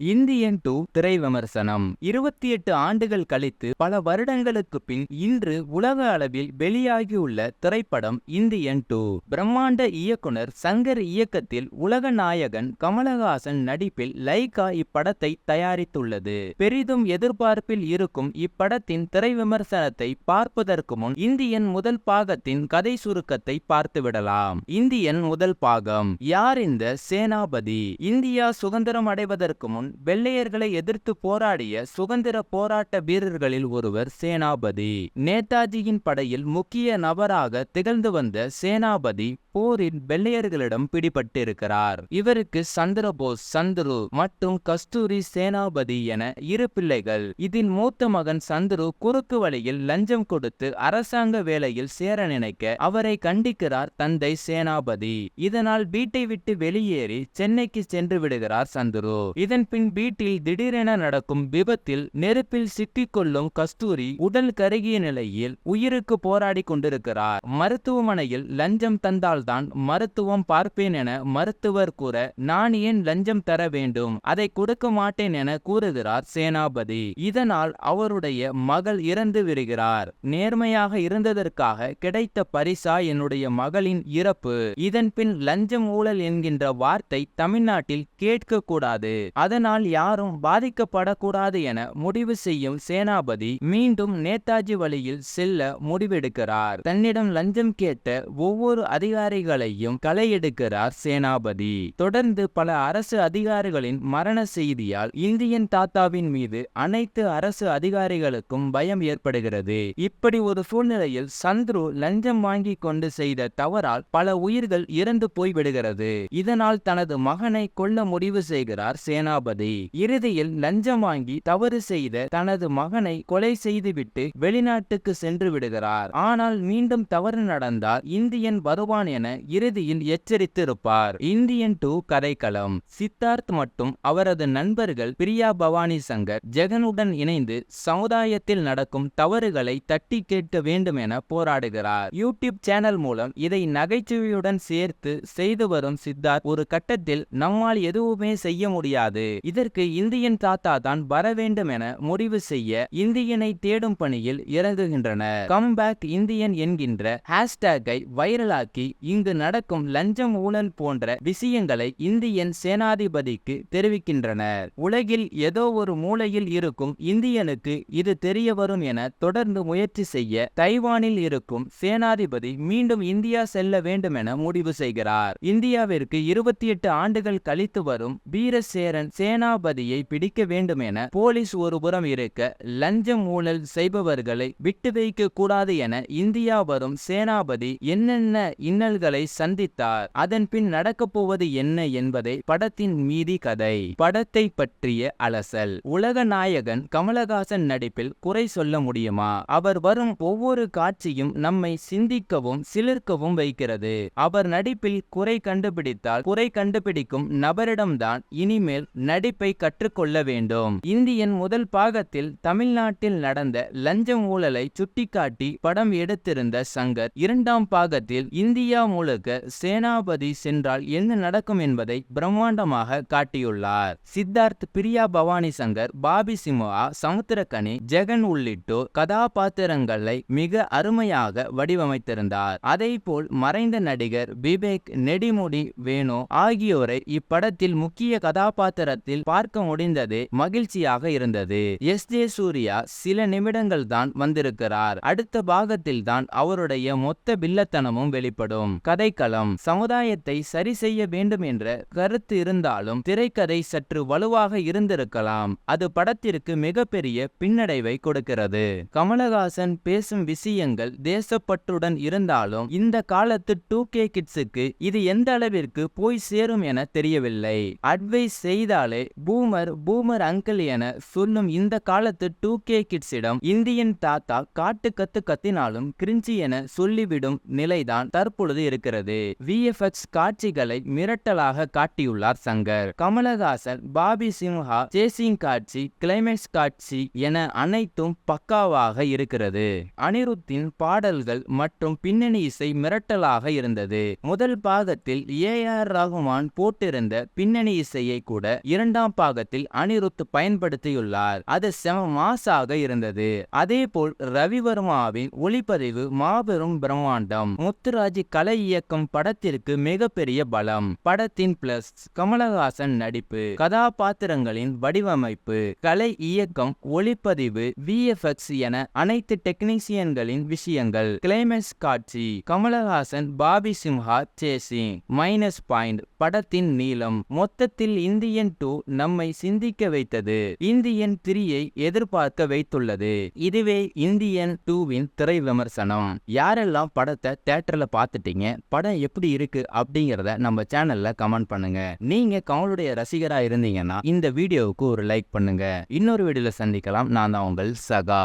Indian two திரை விமர்சனம் இருபத்தி எட்டு ஆண்டுகள் கழித்து பல வருடங்களுக்கு பின் இன்று உலக அளவில் வெளியாகியுள்ள திரைப்படம் இந்தியன் டூ. பிரம்மாண்ட இயக்குனர் சங்கர் இயக்கத்தில் உலக நாயகன் கமலஹாசன் நடிப்பில் லைகா இப்படத்தை தயாரித்துள்ளது. பெரிதும் எதிர்பார்ப்பில் இருக்கும் இப்படத்தின் திரை விமர்சனத்தை பார்ப்பதற்கு முன் இந்தியன் முதல் பாகத்தின் கதை சுருக்கத்தை பார்த்துவிடலாம். இந்தியன் முதல் பாகம் யார் இந்த சேனாபதி? இந்தியா சுதந்திரம் அடைவதற்கு முன் வெள்ளையர்களை எதிர்த்து போராடிய சுதந்திர போராட்ட வீரர்களில் ஒருவர் சேனாபதி. நேதாஜியின் படையில் முக்கிய நபராக திகழ்ந்து வந்த சேனாபதி போரின் வெள்ளையர்களிடம் பிடிபட்டிருக்கிறார். இவருக்கு சந்திரபோஸ் சந்துரு மற்றும் கஸ்தூரி சேனாபதி என இரு பிள்ளைகள். இதில் மூத்த மகன் சந்துரு குறுக்கு வழியில் லஞ்சம் கொடுத்து அரசாங்க வேலையில் சேர நினைக்க அவரை கண்டிக்கிறார் தந்தை சேனாபதி. இதனால் வீட்டை விட்டு வெளியேறி சென்னைக்கு சென்று விடுகிறார் சந்துரு. இதன் பின் வீட்டில் திடீரென நடக்கும் விபத்தில் நெருப்பில் சிக்கிக்கொள்ளும் கஸ்தூரி உடல் கருகிய நிலையில் உயிருக்கு போராடி கொண்டிருக்கிறார். மருத்துவமனையில் லஞ்சம் தந்தால் தான் மருத்துவம் பார்ப்பேன் என மருத்துவர் கூற நான் ஏன் லஞ்சம் தர வேண்டும்? அதை கொடுக்க மாட்டேன் என கூறுகிறார் சேனாபதி. இதனால் அவருடைய மகள் இறந்து விடுகிறார். நேர்மையாக இருந்ததற்காக கிடைத்த பரிசா என்னுடைய மகளின் இறப்பு. இதன் பின் லஞ்சம் ஊழல் என்கின்ற வார்த்தை தமிழ்நாட்டில் கேட்க கூடாது அதனால் யாரும் பாதிக்கப்படக்கூடாது என முடிவு செய்யும் சேனாபதி மீண்டும் நேதாஜி வழியில் செல்ல முடிவெடுக்கிறார். தன்னிடம் லஞ்சம் கேட்ட ஒவ்வொரு அதிகாரிகளையும் களை எடுக்கிறார் சேனாபதி. தொடர்ந்து பல அரசு அதிகாரிகளின் மரண செய்தியால் இந்தியன் தாத்தாவின் மீது அனைத்து அரசு அதிகாரிகளுக்கும் பயம் ஏற்படுகிறது. இப்படி ஒரு சூழ்நிலையில் சந்துரு லஞ்சம் வாங்கி கொண்டு செய்த தவறால் பல உயிர்கள் இறந்து போய்விடுகிறது. இதனால் தனது மகனை கொல்ல முடிவு செய்கிறார் சேனாபதி. இறுதியில் லஞ்சம் வாங்கி தவறு செய்த தனது மகனை கொலை செய்துவிட்டு வெளிநாட்டுக்கு சென்று விடுகிறார். ஆனால் மீண்டும் தவறு நடந்தால் இந்தியன் வருவான் என இறுதியில் எச்சரித்திருப்பார். இந்தியன் டூ கதைக்களம். சித்தார்த் மற்றும் அவரது நண்பர்கள் பிரியா பவானி சங்கர் ஜெகனுடன் இணைந்து சமுதாயத்தில் நடக்கும் தவறுகளை தட்டி கேட்க வேண்டும் என போராடுகிறார். யூடியூப் சேனல் மூலம் இதை நகைச்சுவையுடன் சேர்த்து செய்து வரும் சித்தார்த் ஒரு கட்டத்தில் நம்மால் எதுவுமே செய்ய முடியாது. இதற்கு இந்தியன் தாத்தா தான் வர வேண்டும் என முடிவு செய்ய இந்தியனை தேடும் பணியில் இறங்குகின்றனர். கம்பேக் இந்தியன் என்கின்ற ஹேஷ்டேக்கை வைரலாக்கி இங்கு நடக்கும் லஞ்சம் ஊழல் போன்ற விஷயங்களை இந்தியன் சேனாதிபதிக்கு தெரிவிக்கின்றனர். உலகில் ஏதோ ஒரு மூலையில் இருக்கும் இந்தியனுக்கு இது தெரிய வரும் என தொடர்ந்து முயற்சி செய்ய தைவானில் இருக்கும் சேனாதிபதி மீண்டும் இந்தியா செல்ல வேண்டும் என முடிவு செய்கிறார். இந்தியாவிற்கு இருபத்தி எட்டு ஆண்டுகள் கழித்து வரும் வீரசேரன் சேனாபதியை பிடிக்க வேண்டும் என போலீஸ் ஒருபுறம் இருக்க லஞ்சம் ஊழல் செய்பவர்களை விட்டு வைக்க கூடாது என இந்தியா வரும் சேனாபதி என்னென்ன இன்னல் சவால்களை சந்தித்தார். அதன் பின் நடக்கப் போவது என்ன என்பதை படத்தின் மீதி கதை. படத்தை பற்றிய அலசல். உலக நாயகன் கமலஹாசன் நடிப்பில் குறை சொல்ல முடியுமா? அவர் வரும் ஒவ்வொரு காட்சியும் நம்மை சிந்திக்கவும் சிலிர்க்கவும் வைக்கிறது. அவர் நடிப்பில் குறை கண்டுபிடித்தால் குறை கண்டுபிடிக்கும் நபரிடம்தான் இனிமேல் நடிப்பை கற்றுக்கொள்ள வேண்டும். இந்தியன் முதல் பாகத்தில் தமிழ்நாட்டில் நடந்த லஞ்சம் ஊழலை சுட்டிக்காட்டி படம் எடுத்திருந்த சங்கர் இரண்டாம் பாகத்தில் இந்தியா முழுக்க சேனாபதி சென்றால் என்ன நடக்கும் என்பதை பிரம்மாண்டமாக காட்டியுள்ளார். சித்தார்த் பிரியா பவானி சங்கர் பாபி சிம்ஹா சமுத்திரக்கனி ஜெகன் உள்ளிட்டோர் கதாபாத்திரங்களை மிக அருமையாக வடிவமைத்திருந்தார். அதேபோல் மறைந்த நடிகர் விவேக் நெடிமுடி வேணு ஆகியோரை இப்படத்தில் முக்கிய கதாபாத்திரத்தில் பார்க்க முடிந்தது மகிழ்ச்சியாக இருந்தது. எஸ். ஜே. சூர்யா சில நிமிடங்கள் தான் வந்திருக்கிறார். அடுத்த பாகத்தில் தான் அவருடைய மொத்த பில்லத்தனமும் வெளிப்படும். கதைக்களம் சமுதாயத்தை சரி செய்ய வேண்டும் என்ற கருத்து இருந்தாலும் திரைக்கதை சற்று வலுவாக இருந்திருக்கலாம். அது படத்திற்கு மிகப்பெரிய பின்னடைவை கொடுக்கிறது. கமலஹாசன் பேசும் விஷயங்கள் தேசப்பற்றுடன் இருந்தாலும் இந்த காலத்து டூ கே கிட்ஸுக்கு இது எந்த அளவிற்கு போய் சேரும் என தெரியவில்லை. அட்வைஸ் செய்தாலே பூமர் பூமர் அங்கிள் என சொல்லும் இந்த காலத்து டூ கே கிட்ஸிடம் இந்தியன் தாத்தா காட்டு கத்து கத்தினாலும் கிரிஞ்சி என சொல்லிவிடும் நிலைதான் தற்பொழுது இருக்கிறது விஎஃப்எக்ஸ் காட்சிகளை மிரட்டலாக காட்டியுள்ளார் சங்கர். கமலஹாசன் பாபி சிம்ஹா சேசிங் காட்சி கிளைமேக்ஸ் காட்சி என அனைத்தும் பக்காவாக இருக்கிறது. அனிருத்தின் பாடல்கள் மற்றும் பின்னணி இசை மிரட்டலாக இருந்தது. முதல் பாகத்தில் ஏ ஆர் ரகுமான் போட்டிருந்த பின்னணி இசையை கூட இரண்டாம் பாகத்தில் அனிருத் பயன்படுத்தியுள்ளார். அது செம மாசாக இருந்தது. அதேபோல் ரவிவர்மாவின் ஒளிப்பதிவு மாபெரும் பிரம்மாண்டம். முத்துராஜ் கலை இயக்கம் படத்திற்கு மிகப்பெரிய பலம். படத்தின் பிளஸ் கமலஹாசன் நடிப்பு கதாபாத்திரங்களின் வடிவமைப்பு கலை இயக்கம் ஒளிப்பதிவு விஎஃப்எக்ஸ் என அனைத்து டெக்னீசியன்களின் விஷயங்கள். கிளைமேக்ஸ் காட்சி Kamal Haasan Bobby Simha chasing minus point படத்தின் நீளம். மொத்தத்தில் இந்தியன் டூ நம்மை சிந்திக்க வைத்தது. இந்தியன் த்ரீயை எதிர்பார்க்க வைத்துள்ளது. இதுவே இந்தியன் டூவின் திரை விமர்சனம். யாரெல்லாம் படத்தை தேட்டர்ல பார்த்துட்டீங்க? படம் எப்படி இருக்கு அப்படிங்கிறத நம்ம சேனல்ல கமெண்ட் பண்ணுங்க. நீங்க கமலுடைய ரசிகரா இருந்தீங்கன்னா இந்த வீடியோவுக்கு ஒரு லைக் பண்ணுங்க. இன்னொரு வீடியோல சந்திக்கலாம். நான் தான் உங்கள் சகா.